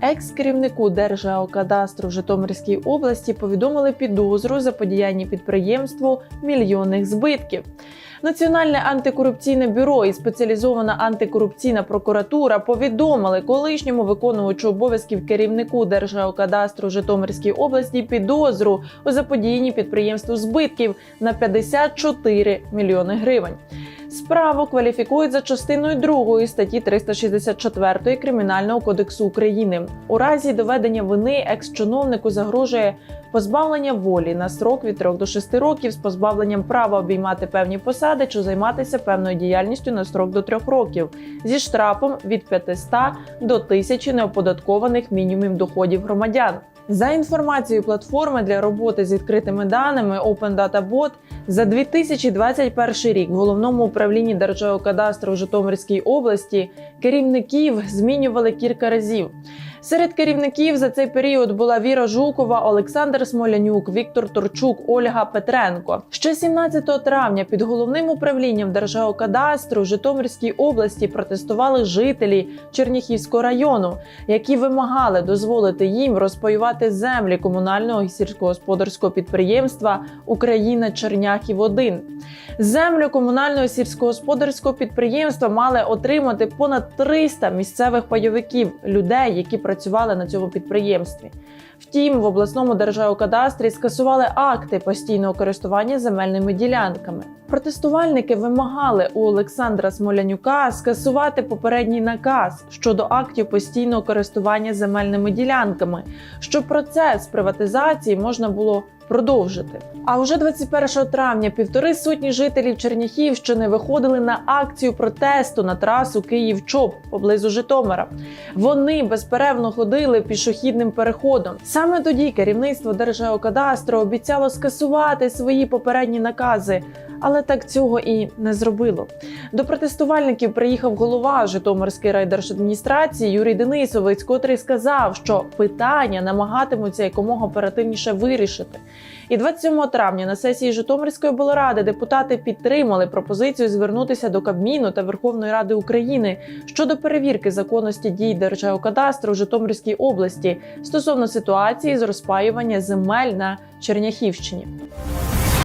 Екс-керівнику Держгеокадастру в Житомирській області повідомили підозру за подіяння підприємству мільйонних збитків. Національне антикорупційне бюро і спеціалізована антикорупційна прокуратура повідомили колишньому виконувачу обов'язків керівнику Держгеокадастру в Житомирській області підозру у заподіянні підприємству збитків на 54 мільйони гривень. Справу кваліфікують за частиною 2 статті 364 Кримінального кодексу України. У разі доведення вини екс-чиновнику загрожує позбавлення волі на срок від 3 до 6 років з позбавленням права обіймати певні посади чи займатися певною діяльністю на срок до 3 років зі штрафом від 500 до 1000 неоподаткованих мінімумів доходів громадян. За інформацією платформи для роботи з відкритими даними Open Data Bot, за 2021 рік в головному управлінні Держгеокадастру в Житомирській області керівників змінювали кілька разів. Серед керівників за цей період була Віра Жукова, Олександр Смолянюк, Віктор Торчук, Ольга Петренко. Ще 17 травня під головним управлінням Держгеокадастру в Житомирській області протестували жителі Черніхівського району, які вимагали дозволити їм розпаювати землі комунального і сільськогосподарського підприємства Україна Черняхів 1 Землю комунального сільськогосподарського підприємства мали отримати понад 300 місцевих пайовиків, людей, які працювали на цьому підприємстві. Втім, в обласному державокадастрі скасували акти постійного користування земельними ділянками. Протестувальники вимагали у Олександра Смолянюка скасувати попередній наказ щодо актів постійного користування земельними ділянками, щоб процес приватизації можна було продовжити. А вже 21 травня півтори сотні жителів Черняхівщини виходили на акцію протесту на трасу Київ-Чоп поблизу Житомира. Вони безперервно ходили пішохідним переходом. Саме тоді керівництво Держгеокадастру обіцяло скасувати свої попередні накази. Але так цього і не зробило. До протестувальників приїхав голова Житомирської райдержадміністрації Юрій Денисовець, котрий сказав, що питання намагатимуться якомога оперативніше вирішити. І 27 травня на сесії Житомирської облради депутати підтримали пропозицію звернутися до Кабміну та Верховної Ради України щодо перевірки законності дій Держгеокадастру в Житомирській області стосовно ситуації з розпаювання земель на Черняхівщині.